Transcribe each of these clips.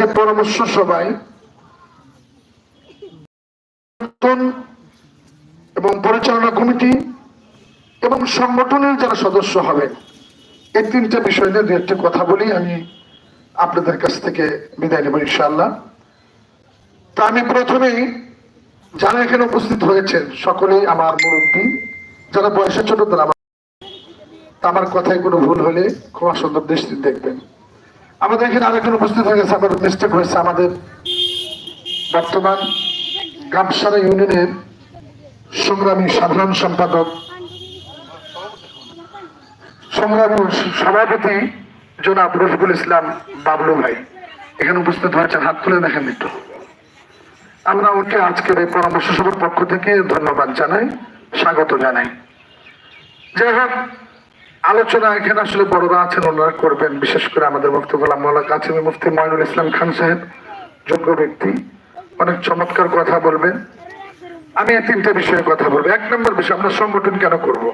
যে পরামর্শ সভায় এবং পরিচালনা কমিটি এবং সংগঠনের যারা সদস্য হবেন এই তিনটা বিষয় নিয়ে দু একটা কথা বলি, আমি আপনাদের কাছ থেকে বিদায় নেব ইনশাআল্লাহ। তা আমি প্রথমেই যারা এখানে উপস্থিত হয়েছেন, সকলেই আমার মুরব্বী, যারা বয়সের ছোট তারা আমার আমার কথায় কোনো ভুল হলে ক্ষমা সুন্দর দৃষ্টি দেখবেন। আমাদের এখানে আরেকজন উপস্থিত হয়ে গেছে আমার মিস্টেক হয়েছে আমাদের বর্তমান গামসারা ইউনিয়নের সংগ্রামী সাধারণ সম্পাদক, সংগ্রামী সভাপতি জনাব রফিকুল ইসলাম বাবলু ভাই। এখানে উপস্থিত হয়েছেন হাত তুলে দেখেন একটু। আমরা ওকে আজকের এই পরামর্শ সভার পক্ষ থেকে ধন্যবাদ জানাই, স্বাগত জানাই। যাই হোক আলোচনা এখানে আসলে বড়রা আছেন, ওনারা করবেন। বিশেষ করে আমাদের মুফতি গোলাম মোল্লা কাছিমি মুফতি ময়নুল ইসলাম খান সাহেব, যোগ্য ব্যক্তি। অনেক চমৎকার কথা বলবেন। আমি তিনটা বিষয়ে কথা বলব। এক নম্বর বিষয়, আমরা সংগঠন কেন করব?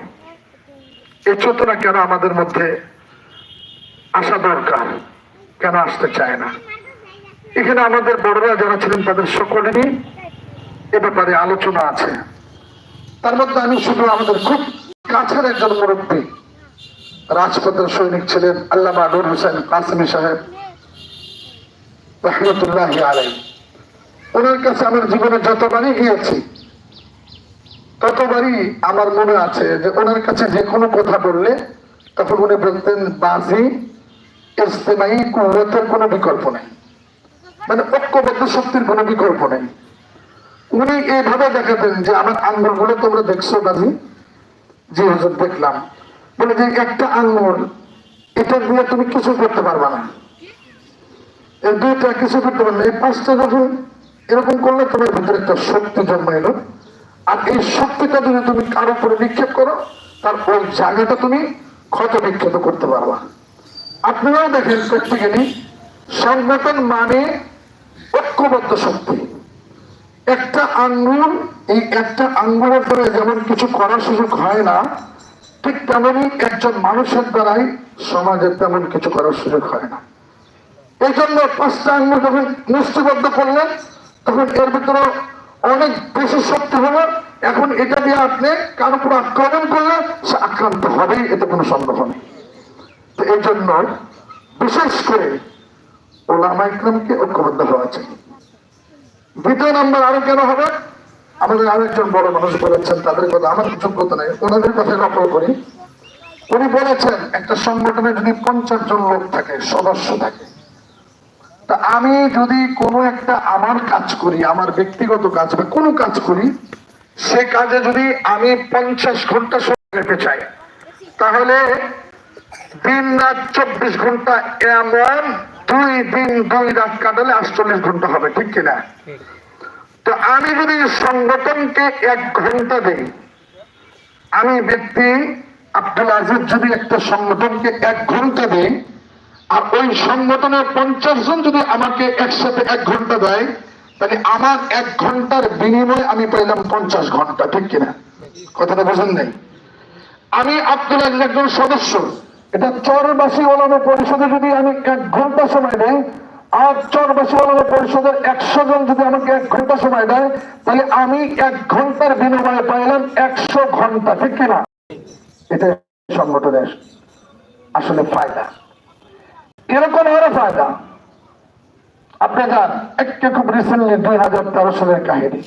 এই চেতনা কেন আমাদের মধ্যে আসা দরকার? কেন আসতে চায় না? এখানে আমাদের বড়রা যারা ছিলেন, তাদের সকলেরই এ ব্যাপারে আলোচনা আছে। তার মধ্যে আমি শুধু আমাদের খুব কাছের একজন মুরব্বী রাজপথের সৈনিক ছিলেন আল্লামা নুর হোসেন কাসমি সাহেব। রহমতুল্লাহ আলাই ওনার কাছে আমার জীবনে যতবারই গিয়েছি, ততবারই আমার মনে আছে যে ওনার কাছে যে কোনো কথা বললে তখন উনি বলতেন, বাজি ইস্তেমাই কোনো বিকল্প নেই। মানে ঐক্যবদ্ধ শক্তির কোনো বিকল্প নেই। উনি এইভাবে দেখাতেন যে আমার আঙ্গুলগুলো তোমরা দেখছ, বাজি? জি, হুজুর, দেখলাম। বলে যে একটা আঙ্গুল, এটা দিয়ে তুমি কিছু করতে পারবা না। এই দুইটা কিছু করতে পারবে এই পাঁচটা যখন এরকম করলে তোমার ভিতরে একটা শক্তি জন্মাইলো। আর এই শক্তিটা যদি তুমি কারও উপরে নিক্ষেপ করো, তার ওই জায়গাটা তুমি ক্ষত বিক্ষত করতে পারবা। আপনারাও দেখেন প্র্যাকটিক্যালি সংগঠন মানে ঐক্যবদ্ধ শক্তি। একটা আঙ্গুল, এই একটা আঙ্গুলের দ্বারা যেমন কিছু করার সুযোগ হয় না ঠিক তেমনই একজন মানুষের দ্বারাই সমাজের তেমন কিছু করার সুযোগ হয় না। এই জন্য পাঁচটা আঙ্গুল যখন মুষ্টিবদ্ধ করলেন, তখন এর ভিতরে অনেক বেশি শক্তি হলো। এখন এটা দিয়ে আপনি কার উপর আক্রমণ করলে সে আক্রান্ত হবেই, এতে কোনো সন্দেহ নেই। তো এই জন্য বিশেষ করে ওলামা ইকরামকে ঐক্যবদ্ধ হওয়া চাই দ্বিতীয় নম্বর আরও কেন হবে? আমাদের আরেকজন বড় মানুষ বলেছেন, তাদের কথা আমার যোগ্যতা নেই, ওনাদের কথা নকল করি। উনি বলেছেন, একটা সংগঠনে যদি পঞ্চাশ জন লোক থাকে, সদস্য থাকে, তা আমি যদি কোনো একটা আমার কাজ করি, আমার ব্যক্তিগত কাজ বা কোনো কাজ করি, সে কাজে যদি আমি পঞ্চাশ ঘণ্টা সময় দিতে চাই, তাহলে দিন রাত চব্বিশ ঘণ্টা এমন দুই দিন দুই রাত কাটালে আটচল্লিশ ঘণ্টা হবে, ঠিক কিনা? তো আমি যদি সংগঠনকে এক ঘণ্টা দেই, আমি ব্যক্তি আব্দুল আজিজ যদি একটা সংগঠনকে এক ঘণ্টা দেই, আর ওই সংগঠনের পঞ্চাশ জন যদি আমাকে একসাথে এক ঘণ্টা দেয়, তাহলে আমার এক ঘণ্টার বিনিময়ে আমি পাইলাম পঞ্চাশ ঘণ্টা, ঠিক কিনা? কথাটা বোঝেন নাই? আমি আব্দুল আজিজ একজন সদস্য। এটা চরবাসী ওলামা পরিষদে যদি আমি এক ঘণ্টা সময় দেই আর চরবাসী পরিষদের একশো জন যদি আমাকে এক ঘণ্টা সময় দেয়, তাহলে আমি এক ঘণ্টার বিনিময়ে পাইলাম একশো ঘণ্টা, ঠিক কিনা এটা সংগঠনের আসলে ফায়দা। এরকম আরও ফায়দা। আপনি যান একটু খুব রিসেন্টলি দুই হাজার তেরো সালের কাহিনী।